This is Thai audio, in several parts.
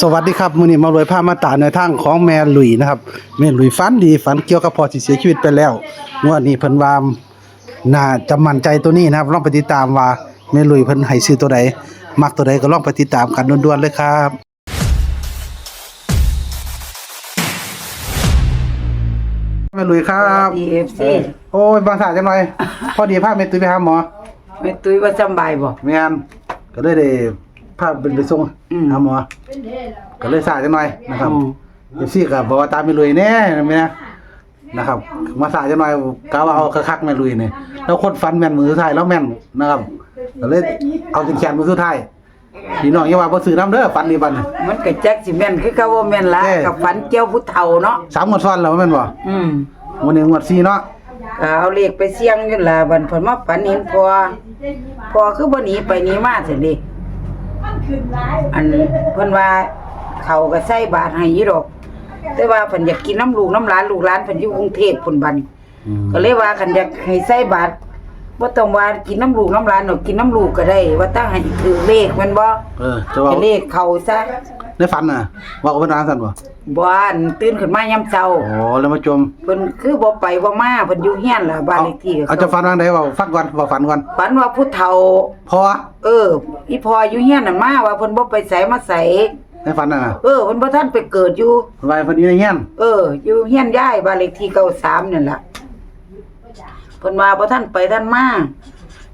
สวัสดีครับมื้อนี้มารวยพามาตาในทางของแม่หลุยนะครับแม่หลุยฝันดีฝันเกี่ยวกับพ่อที่เสียชีวิตไปแล้วงวดนี้เพิ่นว่าน่าจะมั่นใจตัวนี้นะครับลองไปติดตามว่าแม่หลุยเพิ่นให้ซื้อตัวใดมักตัวใดก็ลองไปติดตามกันด่วนๆเลยครับแม่หลุยครับดีเอฟซีโอ้ยบางสายจังหน่อยพอดีพาแม่ตุ้ยไปหาหมอไม่ตุ้ยว่าสำบายบ่แม่นก็เลยได้ พาเป็นไปส่งอืม หาหมอ ก็เลยสายจังหน่อยนะครับอืมเอฟซีก็บอกว่าตามไม่ลุยแน่แม่นะครับ มาสายจังหน่อยกะว่าเอาคักๆแม่ลุยนี่แล้วคนฟันแม่นมือสุดท้ายแล้วแม่นนะครับก็เลยเอาแขนๆมือสุดท้ายพี่น้องอย่าว่าบ่ซื้อน้ำเด้อฟันนี่บัดนี้มันก็จักสิแม่นคือเขาว่าแม่นละเอ้กับฝันเกี่ยวผู้เฒ่าเนาะสามงวดซ้อนแล้วแม่นบ่อืมวันนี้งวด4เนาะ ก็เอาเลขไปเสี่ยงอยู่ล่ะบัดเพิ่นมาฝันเห็นพอพอคือบ่หนีไปหนีมาซิเด้ อันเพิ่นว่าเขาก็ใส่บาตรให้อยู่ดอก แต่ว่าเพิ่นอยากกินน้ำลูกน้ำหลานลูกหลานเพิ่นอยู่กรุงเทพพุ่นบัดนี้อืมก็เลยว่าคันอยากให้ใส่บาตรบ่ต้องว่ากินน้ำลูกน้ำหลานหรอกกินน้ำลูกก็ได้ ว่าตั้งให้ถือเลขแม่นบ่เออจะว่าให้เลขเข้าซะได้ฟันน่ะว่าเอาเป็นร้านซั่นบ่ บ่อันตื่นขึ้นมายามเช้าโอ้แล้วมาจมเพิ่นคือบ่ไปบ่มาเพิ่นอยู่เฮียนล่ะบ้านเลขที่ก็เอาจะฟันทางใดว่าฟังก่อนว่าฟันก่อนฝันว่าผู้เฒ่าพอเอออีพออยู่เฮียนนั่นมาว่าเพิ่นบ่ไปไสมาไสได้ฟันน่ะนะเออเพิ่นบ่ทันไปเกิดอยู่ไว้เพิ่นอยู่ในเฮียนเออ อยู่เฮียนยายบ้านเลขที่93นั่นล่ะเพิ่นว่าบ่ทันไปทันมา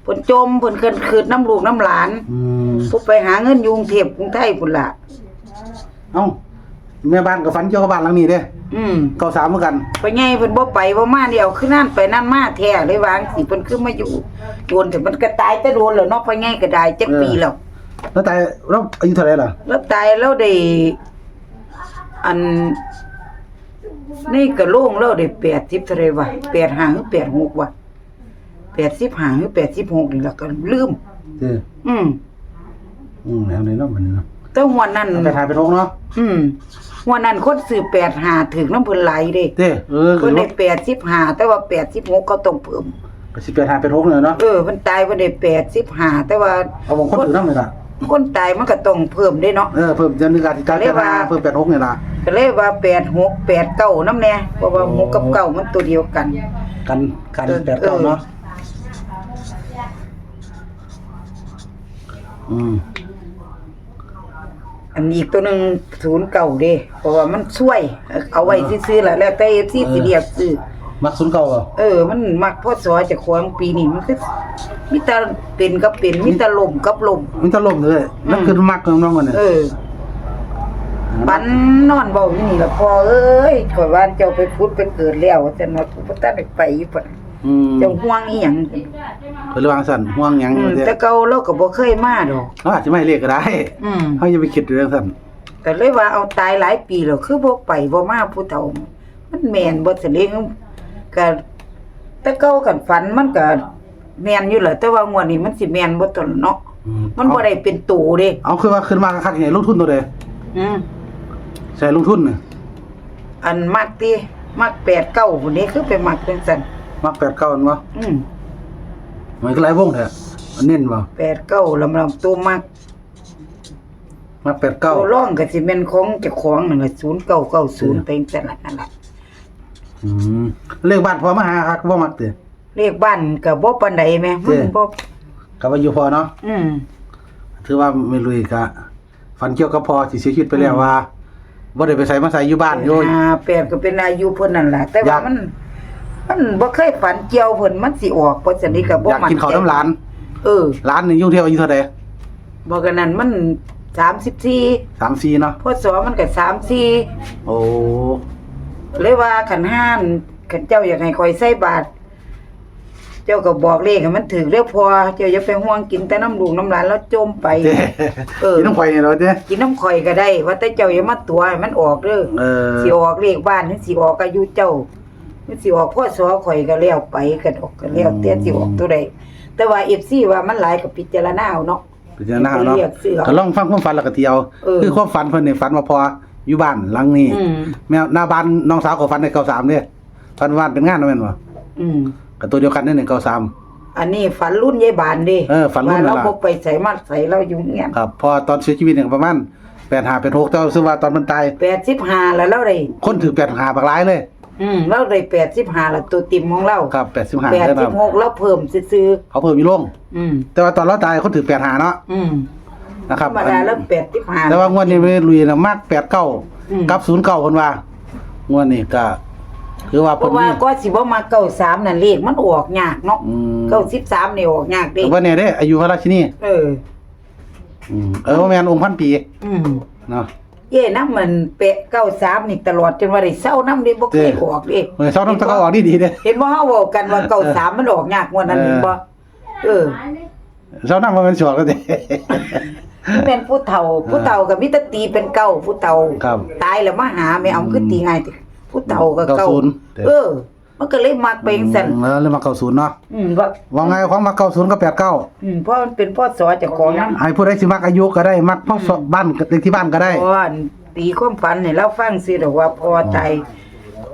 เพิ่นจมเพิ่นเคินคืดน้ำลูกน้ำหลานอืมผู้ไปหาเงินอยู่กรุงเทพกรุงไทยพุ่นล่ะเอ้า แม่บ้านก็ฝันเกี่ยวกับบ้านหลังนี้เด้อืมเก้าสามเหมือนกันไปไงเพิ่นบ่ไปบ่มาเดียวคือนั่นไปนั่นมาแท้เลยวางสิเพิ่นคือมาอยู่โดนแต่มันก็ตายแต่โดนแล้วเนาะไปไงก็ได้จักปีแล้วแล้วแต่เราอายุเท่าไหร่ล่ะแล้วตายแล้วได้อันนี่ก็โล่งแล้วได้80เท่าไหร่วะ85หรือ86วะ85หรือ86นี่ล่ะก็ลืมเอออืมอืมแล้วในรอบมันเนาะแต่หัวนั้นเอาไปถ่ายไปทงเนาะอืม หัวนั้นคนซื้อ85ถึงน้ำเพิ่นหลายเด้เด้เออเพิ่นได้85แต่ว่า86ก็ต้องเพิ่มก็สิไปถ่ายไปทงเลยเนาะเออมันตายมันได้แปดสิบห้าแต่ว่าเอาบางคนถือน้ำเลยล่ะคนตายมันก็ต้องเพิ่มได้เนาะ เออเพิ่มจะนึกอาทิตย์การเรียกว่า เพิ่มแปดหกนี่ล่ะ ก็เลยว่าแปดหกแปดเก้าน้ำแน่เพราะว่าหกกับเก้ามันตัวเดียวกัน กันกันเออแปดเก้าเนาะอืม อันอีกตัวหนึ่งศูนย์เก่าเด้เพราะว่ามันช่วย เอาไว้ซื้อๆแหละแล้วแต่เอฟซีสิเรียกซื้อมักศูนย์เก้าเหรอเออ มันมักพ่อสอเจะควงปีนี้มันคือมีแต่เป็นกับเป็นมีแต่ลมกับลมมันจะล่มเลยนั่นคือมักน้องๆกันเนี่ยเออปันนอนเบาอยู่นี่ละพอเอ้ยข่อยว่าเจ้าไปพุดไปเกิดแล้วแต่ว่าผู้บ่ทันได้ไปอยู่ปะ อืมเจ้าห่วงอีหยังเพิ่นระวังสั่นห่วงหยังอืมเด้แต่เก่าเราก็บ่เคยมาดอกเขาอาจจะไม่ให้เรียกก็ได้อืมเขาอย่าไปคิดเรื่องสั่นแต่เลยว่าเอาตายหลายปีแล้วคือบ่ไปบ่มาผู้เฒ่า มันแม่นบ่สิเลงก็แต่เก่ากันฝันมันก็แม่นอยู่แหละแต่ว่างวดนี้มันสิแม่นบ่ตนเนาะอืมันบ่ได้เป็นตูเด้เอาคือว่าขึ้นมาคักๆเนี่ยลงทุนตัวใดอืม ใส่ลงทุนน่ะอันมักติมัก8 9พุ่นนี้คือไปมักจังซั่น มักแปดเก้าอันบ่อืมมันก็หลายวงแท้อันเน้นบ่8 9ลำลำตัวมักมักแปดเก้าตัวร่องก็สิแม่นของเจ้าของนั่นแหละ0990เป็นจังนั้นนั่นล่ะอืมเลขบ้านพอมาหาคักบ่มักเด้เลขบ้านก็บ่ปานใดแหม่มันเจ้บ่ก็ว่าอยู่พอเนาะอืมถือว่าไม่ลุยกะฝันเกี่ยวกับพอที่เสียชีวิตไปแล้วว่าบ่ได้ไปใส่มาใส่อยู่บ้านอยู่อ่าแปดก็เป็นอายุเพิ่นนั่นล่ะแต่อยาว่ากมัน มันบ่เคยฝันเกี่ยวเพิ่นมันสิออกเพราะฉะนี้ก็บ่อยากกินข้าวน้ำร้านเออร้านนี่อยู่เที่ยวอายุเท่าใดบ่กันนั้นมัน34 3 4เนาะพศมันก็34โอ้เลยว่าขันห้านขันเจ้าอยากให้คอยใส่บาตรเจ้าก็บอกเลขให้มันถึกเรียกพอ เจ้าอย่าไปห่วงกินแต่น้ำลูกน้ำหลานแล้วจมไปเด้เออ กินน้ำข่อยนี่เนาะเด้กินน้ำข่อยก็ได้ ว่าแต่เจ้าอย่ามาตัวให้มันออกเด้อเออสิออกเลขบ้านนี่สิออกอายุเจ้า มันสิออกพ่อสอข่อยก็แล้วไปก็ดอกก็แล้วแต่สิออกตัวใดแต่ว่า FC ว่ามันหลายก็พิจารณาเอาเนาะพิจารณาเอาเนาะเรียกซื้อเอาก็ลองฟังความฝันแล้วก็เที่ยวเออคือความฝันเพิ่นนี่ฝันว่าพออยู่บ้านหลังนี้อืมแม่หน้าบ้านน้องสาวก็ฝันใน93เด้ฝันว่าเป็นงานเนาะแม่นบ่อืมก็ตัวเดียวกันนี่193อันนี้ฝันรุ่นยายบานเด้เออฝันรุ่นนั่นว่าเราล่ะบ่ไปใส่มาใส่เราอยู่เนี่ยครับพอตอนเสียชีวิตเนี่ยประมาณแปดหาแปดหกแต่ว่าซื้อว่าตอนมันตาย85แล้วเราได้คนถือแปดหาบักร้ายเลย อืมเราได้85แล้วตัวติ่มของเราครับแปดสิบห้าได้ครับ86แล้วเพิ่มซื่อเขาเพิ่มมีลง ๆอืม แต่ว่าตอนเราตายคนถือแปดหาเนาะอืมนะคธรัรบรมดาแล้ว85แต่ว่างวดนี้ไม่ลุยนะมากแปดเก้าอืม กับศูนย์เก้าคนว่างวดนี้ก็คือว่าเพเพิ่นราะว่ามีก็สิบ่มา93นั่นเลขมันออกยากเนาะอืม93นี่ออกยากเด้แต่ว่าเนี่ยเด้อายุพระราชินีเออ อืมเออว่าแม่นองค์พันปีอืมเนาะ เย่น้ำมันเป๊ะ93นี่ตลอดจนว่าได้เศร้าน้ำเด้บ่เคยเด้ออกเด้เออเศร้าน้ำตะเขาออกดีดีๆเด้เห็นบ่เฮาเว้ากันว่า93มันออกยากกว่านั้นเออเห็นบ่เออเศร้าน้ำมันเป็นสวดก็ได้แม่นผู้เฒ่าผู้เฒ่าก็มีแต่ตีเป็นเก้าผู้เฒ่าครับตายแล้วมาหาไม่เอาคือตีง่ายติผู้เฒ่าก็เก้าเก้าศูนย์เด้อเออ มันก็เลยมักไปจังซั่นเออเลยมาเก้าศูนย์เนาะอืมว่าว่าไงของมาเก้าศูนย์ก็แปดเก้าอืมเพราะมันเป็นพ่อสอเจ้าของนำให้ผู้ใดสิมักอายุก็ได้มักพ่อสอบบ้านเลขที่บ้านก็ได้เพราะว่าตีความฝันให้เราฟังสิดอกว่าพอใจ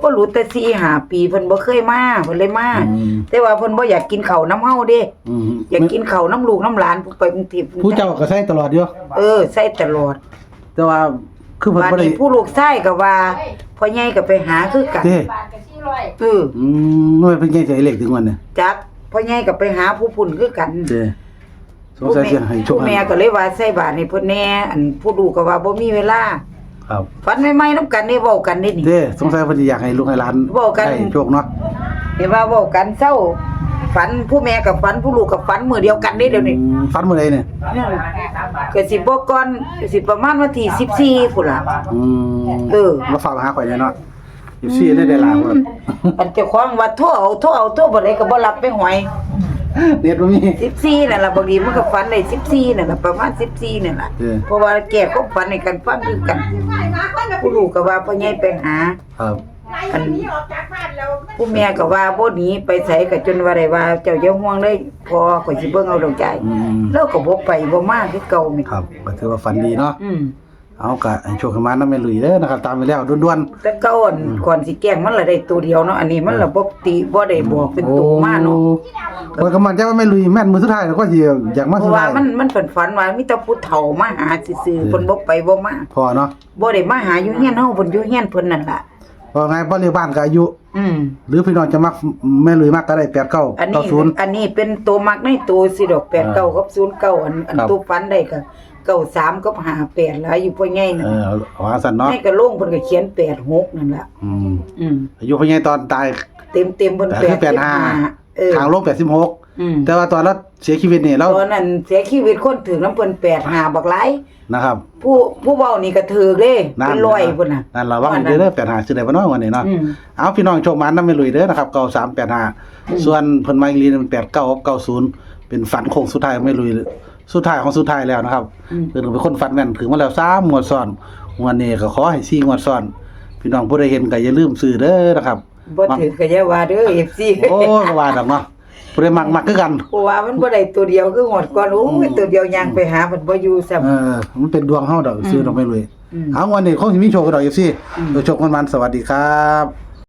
บ่รู้แต่4 5ปีเพิ่นบ่เคยมาเพิ่นเลยมาอืมแต่ว่าเพิ่นบ่อยากกินข้าวน้ำเฮาเด้อืมอยากกินข้าวน้ำลูกน้ำหลานผู้ไปกรุงเทพผู้เจ้าก็ใช้ตลอดอยู่เออใส่ตลอด แต่ว่าคือเพิ่นบัดบ่ได้นี้ผู้ลูกชายก็ว่าพ่อใหญ่ก็ไปหาคือกันเด้ เอออืมไม่เป็นไงใจเลขถึงวันเนี่ยจักพ่อใหญ่ก็ไปหาผู้พุ่นคือกันเด้สงผู้สัยแม่จะให้โชคผู้แม่ก็เลยว่าใส่บาตรให้เพิ่นแน่อันผู้ลูกก็ว่าบ่มีเวลาครับฝันใหม่ๆนํกันนี่เว้ากันนี่นี่เด้สงสัยเพิ่นสิอยากให้ลูกให้หลานบอกกัน ได้โชคเนาะเห็นว่าเว้ากันเศร้าฝันผู้แม่กับฝันผู้ลูกกับฝันมื้อเดียวกันนี่เดี๋ยวนี้อืมฝันมื้อใดเนี่ยก็สิบ่ก่อนสิประมาณวันที่14พุ่นล่ะอืมเออมาฝากมาหาข่อยเนี่ยเนาะ 14ได้ได้หลานพุ่นอันเจ้าของว่าโทรเอาโทรเอาโทรบ่ได้ก็บ่รับไปหอยเน็ตบ่มี14นั่นล่ะบางทีมันก็ฝันได้14นั่นล่ะประมาณ14นั่นล่ะเออเพราะว่าแก่ก็ฝันให้กันฟังคือกันผู้ลูกก็ว่าพ่อใหญ่ไปหาครับอันผู้แม่ก็ว่าบ่หนีไปไสก็จนว่าได้ว่า เจ้าอย่าห่วงเลยพอข่อยสิเบิ่งเอาดอกใจอืมแล้วก็บ่ไปบ่มาคือเก่าแม่ครับก็ถือว่าฝันดีเนาะอืม เอาก็ให้โชคให้มานำแม่ลุยเด้อนะครับ ตามไปแล้วด่วนๆแต่เก่าอันก่อนสิแกล้งมันละได้ตัวเดียวเนาะอันนี้มันละบ่ติบ่ได้บอกเป็นตัวมาเนาะโอ้ยก็มันจะว่าไม่ลุยแม่นมือสุดท้ายแล้วก็สิอยากมาเพสุดราะว่าท้ายมันมันเป็นฝันว่ามีแต่ผู้เฒ่ามาหาซื่อๆเพิ่นบ่ไปบ่มาพอเนาะบ่ได้มาหาอยู่เฮียนเฮาเพิ่นอยู่เฮียนเพิ่นนั่นล่ะ พอไงบ่เรียกบ้านก็อายุ อืม หรือพี่น้องจะมักแม่ลุยมักก็ได้8 9อันนี้90อันนี้เป็นตัวมักในตัวสิดอกแปดเก้ากับศูนย์เก้าอันอันครับ ตัวฟันได้ก็ เก้าสามกับห้าแปดแล้วอยู่พ่อใหญ่เอนั่นอเอาว่าซั่นเนาะในกระโหลงเพิ่นก็เขียนแปดหกนั่นล่ะอืมอืมอายุพ่อใหญ่ตอนตาย เต็มเต็มๆเพิ่นแต่แปคือดสิบห้า85เออทางลงอืม86แต่ว่าตอนเราเสียชีวิตนี่เราตอนนั้นเสียชีวิตคนถึงน้ำเพิ่นแปดห้าบักหลายนะครับ ผู้ผู้เว้านี่ก็ถือเด้เป็นร้อยพุ่นน่ะ นั่นล่ะว่าเด้อเด้อ85สิได้บ่เนาะวันนี้เนาะอืม เอาพี่น้องโชคมันนำแม่ลุยเด้อนะครับ9385ส่วนเพิ่นมาอีกลีนเป็น89กับ90เป็นฝันโค้งสุดท้ายของแม่ลุย สุดท้ายของสุดท้ายแล้วนะครับอืมเพิ่นก็เป็นคนฝันแม่นถึงมาแล้ว3งวดซ้อนงวดนี้ก็ขอให้4งวดซ้อน พี่น้องผู้ใดเห็นก็อย่าลืมซื้อเด้อนะครับบ่ถือก็อย่าว่าเด้อ FC โอ้ก็ว่าดอกเนาะผู้ใดมักมักคือกันเพราะว่ามันบ่ได้ตัวเดียวคือหมดก่อนโอ้ยตัวเดียวย่างไปหาเพิ่นบ่อยู่ซ้ำเออมันเป็นดวงเฮาดอกซื้อดอกไม่รวยอืมเอาวันนี้คงสิมีโชคกันดอก FC อืมโดยโชคมันๆสวัสดีครับ